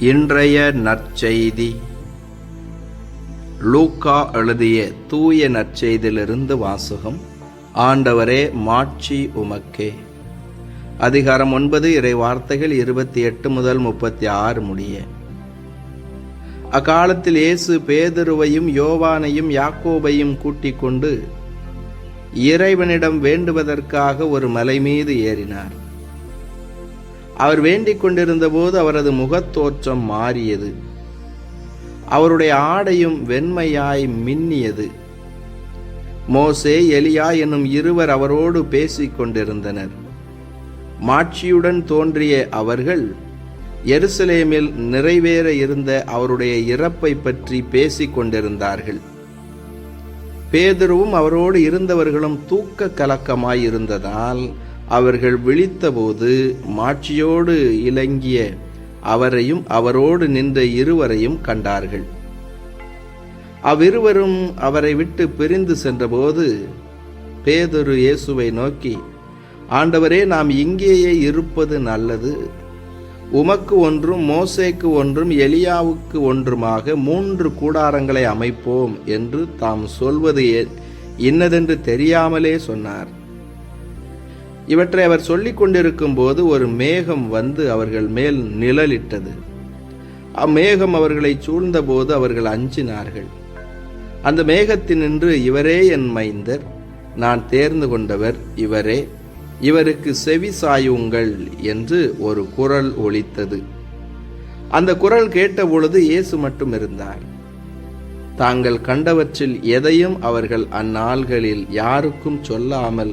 இன்றைய நற்செய்தி. லூக்கா எழுதிய தூய நற்செய்தியிலிருந்து வாசகம் ஆண்டவரே மாட்சி உமக்கே. அதிகாரம் ஒன்பது இறை வார்த்தைகள் இருபத்தி எட்டு முதல் முப்பத்தி ஆறு முடிய. அக்காலத்தில் இயேசு பேதுருவையும் யோவானையும் யாக்கோபையும் கூட்டிக் கொண்டு இறைவனிடம் வேண்டுவதற்காக ஒரு மலை மீது ஏறினார். அவர் வேண்டிக் கொண்டிருந்தபோது அவரது முகத்தோற்றம் மாறியது. அவருடைய ஆடையும் வெண்மையாய் மின்னியது. மோசே எலியா என்னும் இருவர் அவரோடு பேசிக் கொண்டிருந்தனர். மாட்சியுடன் தோன்றிய அவர்கள் எருசலேமில் நிறைவேற இருந்த அவருடைய இறப்பை பற்றி பேசிக் கொண்டிருந்தார்கள். பேதுருவும் அவரோடு இருந்தவர்களும் தூக்க கலக்கமாய் இருந்ததால் அவர்கள் விழித்தபோது மாட்சியோடு இலங்கிய அவரையும் அவரோடு நின்ற இருவரையும் கண்டார்கள். அவ்விருவரும் அவரை விட்டு பிரிந்து சென்றபோது பேதொரு இயேசுவை நோக்கி ஆண்டவரே நாம் இங்கேயே இருப்பது நல்லது. உமக்கு ஒன்றும் மோசேக்கு ஒன்றும் எலியாவுக்கு ஒன்றுமாக மூன்று கூடாரங்களை அமைப்போம் என்று தாம் சொல்வது இன்னதென்று தெரியாமலே சொன்னார். இவற்றை அவர் சொல்லிக் கொண்டிருக்கும் போது ஒரு மேகம் வந்து அவர்கள் மேல் நிழலிட்டது. அம்மேகம் அவர்களை சூழ்ந்தபோது அவர்கள் அஞ்சினார்கள். அந்த மேகத்தினின்று இவரே என் மைந்தர் நான் தேர்ந்து கொண்டவர் இவரே இவருக்கு செவி சாயுங்கள் என்று ஒரு குரல் ஒலித்தது. அந்த குரல் கேட்டபொழுது இயேசு மட்டும் இருந்தார். தாங்கள் கண்டவற்றில் எதையும் அவர்கள் அந்நாள்களில் யாருக்கும் சொல்லாமல்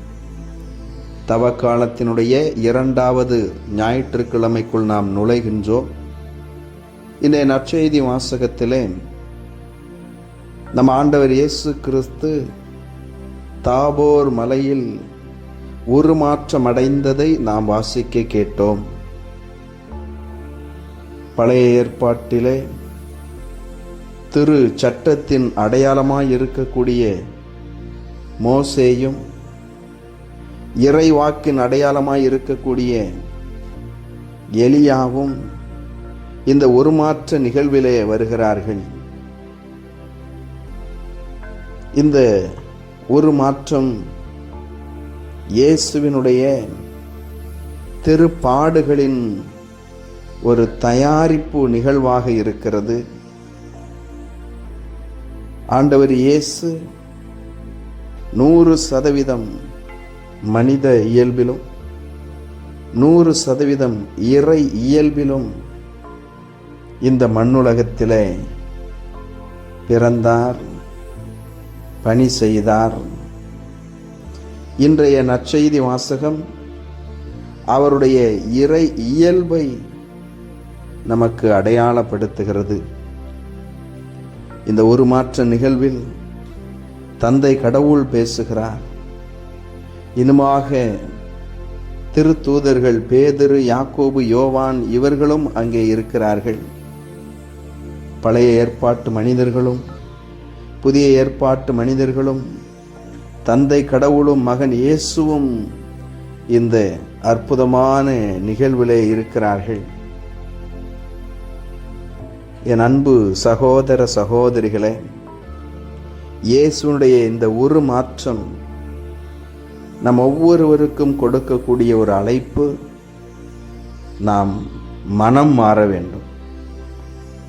தவக்காலத்தினுடைய இரண்டாவது ஞாயிற்றுக்கிழமைக்குள் நாம் நுழைகின்றோம். இந்த நற்செய்தி வாசகத்திலே நம் ஆண்டவர் இயேசு கிறிஸ்து தாபோர் மலையில் உருமாற்றம் அடைந்ததை நாம் வாசிக்க கேட்டோம். பழைய ஏற்பாட்டிலே திரு சட்டத்தின் அடையாளமாய் இருக்கக்கூடிய மோசேயும் இறைவாக்கின் அடையாளமாய் இருக்கக்கூடிய எலியாவும் இந்த உருமாற்ற நிகழ்விலே வருகிறார்கள். இந்த உருமாற்றம் இயேசுவினுடைய திருப்பாடுகளின் ஒரு தயாரிப்பு நிகழ்வாக இருக்கிறது. ஆண்டவர் இயேசு நூறு சதவீதம் மனித இயல்பிலும் நூறு சதவீதம் இறை இயல்பிலும் இந்த மண்ணுலகத்திலே பிறந்தார் பணி செய்தார். இன்றைய நற்செய்தி வாசகம் அவருடைய இறை இயல்பை நமக்கு அடையாளப்படுத்துகிறது. இந்த ஒரு மாற்ற நிகழ்வில் தந்தை கடவுள் பேசுகிறார். இனுமாக திருத்தூதர்கள் பேதரு யாக்கோபு யோவான் இவர்களும் அங்கே இருக்கிறார்கள். பழைய ஏற்பாட்டு மனிதர்களும் புதிய ஏற்பாட்டு மனிதர்களும் தந்தை கடவுளும் மகன் இயேசுவும் இந்த அற்புதமான நிகழ்விலே இருக்கிறார்கள். என் அன்பு சகோதர சகோதரிகளே இயேசுனுடைய இந்த உரு மாற்றம் நம் ஒவ்வொருவருக்கும் கொடுக்கக்கூடிய ஒரு அழைப்பு நாம் மனம் மாற வேண்டும்.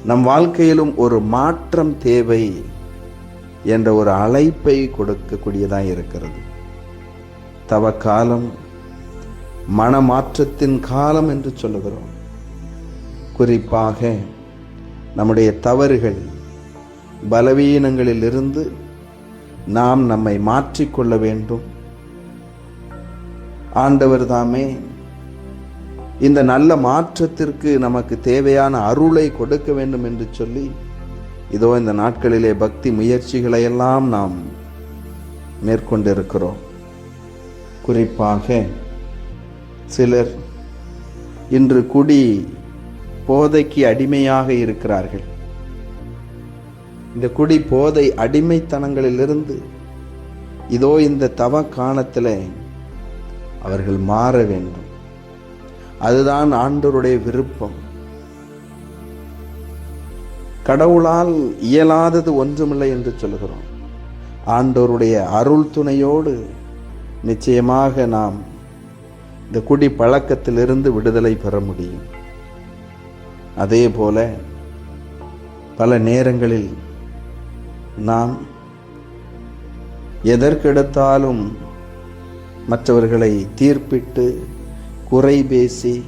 நம் வாழ்க்கையிலும் ஒரு மாற்றம் தேவை என்ற ஒரு அழைப்பை கொடுக்கக்கூடியதாக இருக்கிறது. தவ காலம் மனமாற்றத்தின் காலம் என்று சொல்லுகிறோம். குறிப்பாக நம்முடைய தவறுகள் பலவீனங்களிலிருந்து நாம் நம்மை மாற்றிக்கொள்ள வேண்டும். ஆண்டவர் தாமே இந்த நல்ல மாற்றத்திற்கு நமக்கு தேவையான அருளை கொடுக்க வேண்டும் என்று சொல்லி இதோ இந்த நாட்களிலே பக்தி முயற்சிகளை எல்லாம் நாம் மேற்கொண்டிருக்கிறோம். குறிப்பாக சிலர் இன்று குடி போதைக்கு அடிமையாக இருக்கிறார்கள். இந்த குடி போதை அடிமைத்தனங்களிலிருந்து இதோ இந்த தவ காலத்தில் அவர்கள் மாற வேண்டும். அதுதான் ஆண்டவருடைய விருப்பம். கடவுளால் இயலாதது ஒன்றுமில்லை என்று சொல்கிறோம் ஆண்டோருடைய அருள் துணையோடு நிச்சயமாக நாம் இந்த குடி பழக்கத்திலிருந்து விடுதலை பெற முடியும். அதே போல பல நேரங்களில் நாம் எதற்கெடுத்தாலும் மற்றவர்களை தீர்ப்பிட்டு குறை பேசி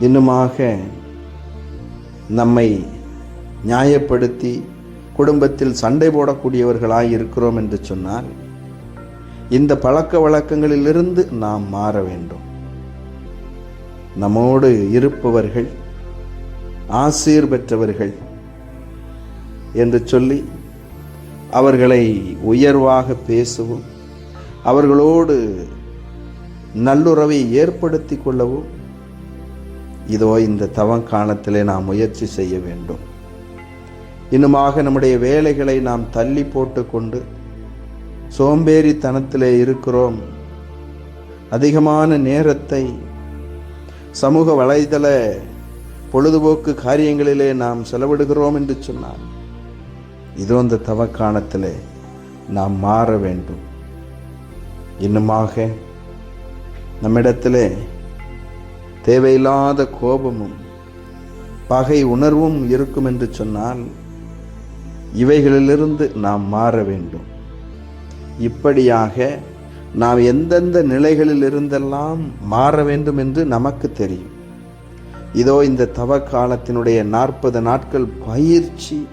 இன்னுமாக நம்மை நியாயப்படுத்தி குடும்பத்தில் சண்டை போடக்கூடியவர்களாக இருக்கிறோம் என்று சொன்னால் இந்த பழக்க வழக்கங்களிலிருந்து நாம் மாற வேண்டும். நம்மோடு இருப்பவர்கள் ஆசீர் பெற்றவர்கள் என்று சொல்லி அவர்களை உயர்வாக பேசவும் அவர்களோடு நல்லுறவை ஏற்படுத்தி கொள்ளவும் இதோ இந்த தவம் காலத்திலே நாம் முயற்சி செய்ய வேண்டும். இன்னுமாக நம்முடைய வேலைகளை நாம் தள்ளி போட்டுக்கொண்டு சோம்பேறித்தனத்திலே இருக்கிறோம். அதிகமான நேரத்தை சமூக வலைதள பொழுதுபோக்கு காரியங்களிலே நாம் செலவிடுகிறோம் என்று சொன்னால் இதோ இந்த தவக்காலத்திலே நாம் மாற வேண்டும். இன்னுமாக நம்மிடத்திலே தேவையில்லாத கோபமும் பகை உணர்வும் இருக்கும் என்று சொன்னால் இவைகளிலிருந்து நாம் மாற வேண்டும். இப்படியாக நாம் எந்தெந்த நிலைகளில் இருந்தெல்லாம் மாற வேண்டும் என்று நமக்கு தெரியும். இதோ இந்த தவ காலத்தினுடைய நாற்பது நாட்கள் பயிற்சி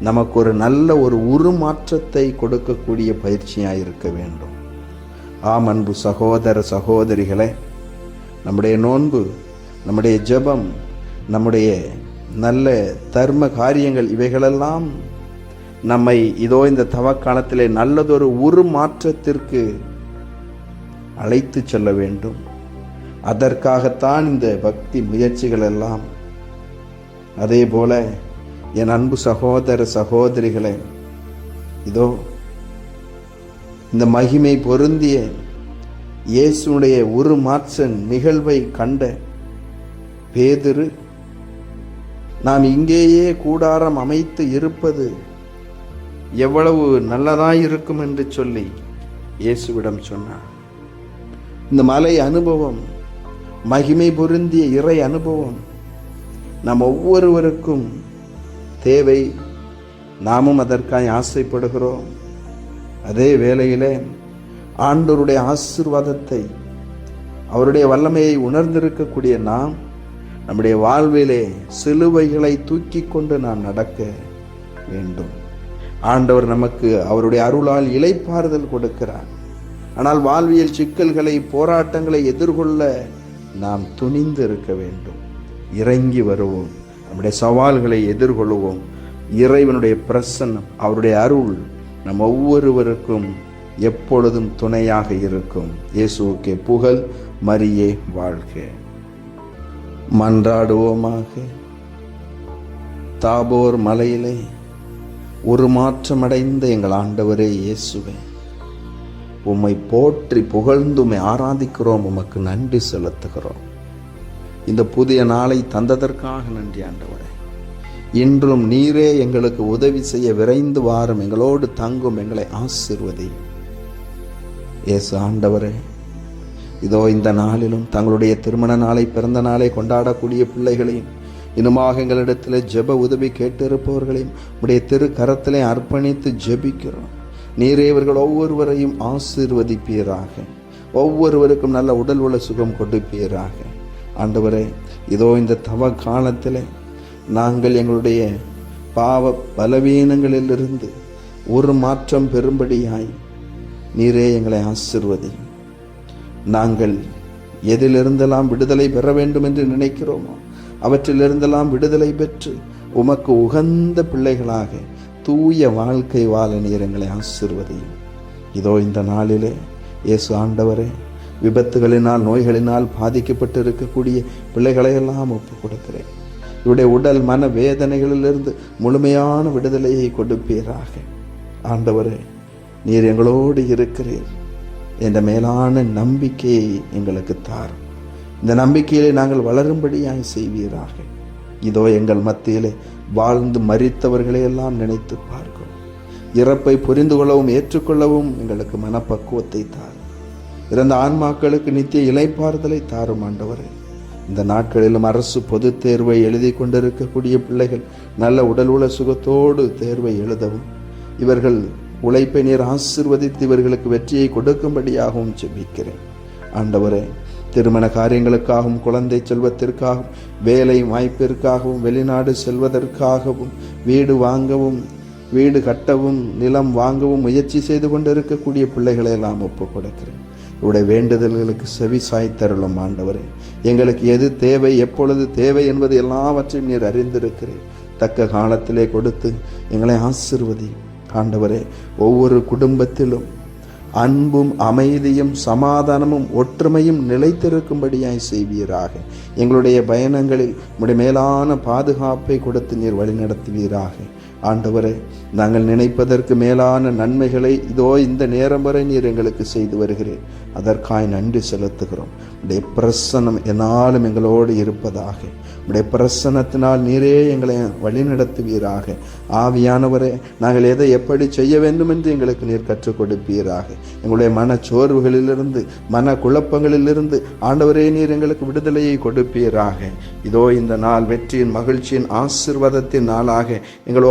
நமக்கு ஒரு நல்ல ஒரு உருமாற்றத்தை கொடுக்கக்கூடிய பயிற்சியாக இருக்க வேண்டும். ஆம் அன்பு சகோதர சகோதரிகளே நம்முடைய நோன்பு நம்முடைய ஜெபம் நம்முடைய நல்ல தர்ம காரியங்கள் இவைகளெல்லாம் நம்மை இதோ இந்த தவக்காலத்திலே நல்லதொரு உருமாற்றத்திற்கு அழைத்து செல்ல வேண்டும். அதற்காகத்தான் இந்த பக்தி முயற்சிகள் எல்லாம் அதே போல என் அன்பு சகோதர சகோதரிகளே இதோ இந்த மகிமை பொருந்திய இயேசுடைய ஒரு மாற்றன் நிகழ்வை கண்ட பேதிரு நாம் இங்கேயே கூடாரம் அமைத்து இருப்பது எவ்வளவு நல்லதாயிருக்கும் என்று சொல்லி இயேசுவிடம் சொன்னார். இந்த மலை அனுபவம் மகிமை பொருந்திய இறை அனுபவம் நம் ஒவ்வொருவருக்கும் தேவை நாமும் அதற்காய் ஆசைப்படுகிறோம். அதே வேளையிலே ஆண்டவருடைய ஆசிர்வாதத்தை அவருடைய வல்லமையை உணர்ந்திருக்கக்கூடிய நாம் நம்முடைய வாழ்விலே சிலுவைகளை தூக்கி கொண்டு நாம் நடக்க வேண்டும். ஆண்டவர் நமக்கு அவருடைய அருளால் இலைப்பாறுதல் கொடுக்கிறார். ஆனால் வாழ்வியல் சிக்கல்களை போராட்டங்களை எதிர்கொள்ள நாம் துணிந்து இருக்க வேண்டும். இறங்கி வருவோம். நம்முடைய சவால்களை எதிர்கொள்வோம். இறைவனுடைய பிரசன்னம் அவருடைய அருள் நம் ஒவ்வொருவருக்கும் எப்பொழுதும் துணையாக இருக்கும். இயேசுக்கே புகழ் மரியே வாழ்க. மன்றாடுவோமாக. தாபோர் மலையிலே ஒரு மாற்றமடைந்த எங்கள் ஆண்டவரே இயேசுவே. உம்மை போற்றி புகழ்ந்து உம்மை ஆராதிக்கிறோம் உமக்கு நன்றி செலுத்துகிறோம். இந்த புதிய நாளை தந்ததற்காக நன்றி ஆண்டவரே. இன்றும் நீரே எங்களுக்கு உதவி செய்ய விரைந்து வாரும் எங்களோடு தங்கும் எங்களை ஆசிர்வதி. இயேசு ஆண்டவரே இதோ இந்த நாளிலும் தங்களுடைய திருமண நாளை பிறந்த நாளை கொண்டாடக்கூடிய பிள்ளைகளையும் இன்னுமாக எங்களிடத்தில் ஜெப உதவி கேட்டிருப்பவர்களையும் உடைய திரு கரத்திலே அர்ப்பணித்து ஜெபிக்கிறோம். நீரே இவர்கள் ஒவ்வொருவரையும் ஆசீர்வதிப்பீராக. ஒவ்வொருவருக்கும் நல்ல உடல் உள்ள சுகம் கொடுப்பீராக. ஆண்டவரே இதோ இந்த தவ காலத்தில் நாங்கள் எங்களுடைய பாவ பலவீனங்களிலிருந்து ஒரு மாற்றம் பெறும்படியாய் நீரே எங்களை ஆசிர்வதி. நாங்கள் எதிலிருந்தெல்லாம் விடுதலை பெற வேண்டும் என்று நினைக்கிறோமோ அவற்றிலிருந்தெல்லாம் விடுதலை பெற்று உமக்கு உகந்த பிள்ளைகளாக தூய வாழ்க்கை வாழ நீரங்களை ஆசிர்வதையும் இதோ இந்த நாளிலே இயேசு ஆண்டவரே விபத்துகளினால் நோய்களினால் பாதிக்கப்பட்டு இருக்கக்கூடிய பிள்ளைகளையெல்லாம் ஒப்புக் கொடுக்கிறேன். இவருடைய உடல் மன வேதனைகளிலிருந்து முழுமையான விடுதலையை கொடுப்பீராக. ஆண்டவரே நீர் எங்களோடு இருக்கிறீர். என்ற மேலான நம்பிக்கையை எங்களுக்கு தார் இந்த நம்பிக்கையிலே நாங்கள் வளரும்படியாய் செய்வீராக. இதோ எங்கள் மத்தியிலே வாழ்ந்து மறித்தவர்களையெல்லாம் நினைத்து பார்க்கும் இறப்பை புரிந்து கொள்ளவும் ஏற்றுக்கொள்ளவும் எங்களுக்கு மனப்பக்குவத்தை தார் இறந்த ஆன்மாக்களுக்கு நித்திய இலைப்பாறுதலை தாரும் ஆண்டவரே. இந்த நாட்களிலும் அரசு பொதுத் தேர்வை எழுதி கொண்டிருக்கக்கூடிய பிள்ளைகள் நல்ல உடல் உள சுகத்தோடு தேர்வை எழுதவும் இவர்கள் உழைப்பை நீர் ஆசிர்வதித்து இவர்களுக்கு வெற்றியை கொடுக்கும்படியாகவும் செபிக்கிறேன் ஆண்டவரே திருமண காரியங்களுக்காகவும் குழந்தை செல்வத்திற்காகவும் வேலை வாய்ப்பிற்காகவும் வெளிநாடு செல்வதற்காகவும் வீடு வாங்கவும் வீடு கட்டவும் நிலம் வாங்கவும் முயற்சி செய்து கொண்டிருக்கக்கூடிய பிள்ளைகளை எல்லாம் ஒப்புக் கொடுக்கிறேன் உடைய வேண்டுதல்களுக்கு செவி சாய்த்தருளும் ஆண்டவரே. எங்களுக்கு எது தேவை எப்பொழுது தேவை என்பது எல்லாவற்றையும் நீர் அறிந்திருக்கிறேன் தக்க காலத்திலே கொடுத்து எங்களை ஆசிர்வதி ஆண்டவரே ஒவ்வொரு குடும்பத்திலும் அன்பும் அமைதியும் சமாதானமும் ஒற்றுமையும் நிலைத்திருக்கும்படியாய் செய்வீராக. எங்களுடைய பயணங்களில் உடைய மேலான பாதுகாப்பை கொடுத்து நீர் வழிநடத்துவீராக. ஆண்டவரே நாங்கள் நினைப்பதற்கு மேலான நன்மைகளை இதோ இந்த நேரம் வரை நீர் எங்களுக்கு செய்து வருகிறேன் அதற்காய் நன்றி செலுத்துகிறோம். உடைய பிரசனம் என்னாலும் எங்களோடு இருப்பதாக. உடைய பிரசனத்தினால் நீரே எங்களை வழிநடத்துவீராக. ஆவியானவரே நாங்கள் எதை எப்படி செய்ய வேண்டும் என்று எங்களுக்கு நீர் கற்றுக் கொடுப்பீராக. எங்களுடைய மனச்சோர்வுகளிலிருந்து மன குழப்பங்களிலிருந்து ஆண்டவரே நீர் எங்களுக்கு விடுதலையை கொடுப்பீராக. இதோ இந்த நாள் வெற்றியின் மகிழ்ச்சியின் ஆசிர்வாதத்தின் நாளாக எங்கள்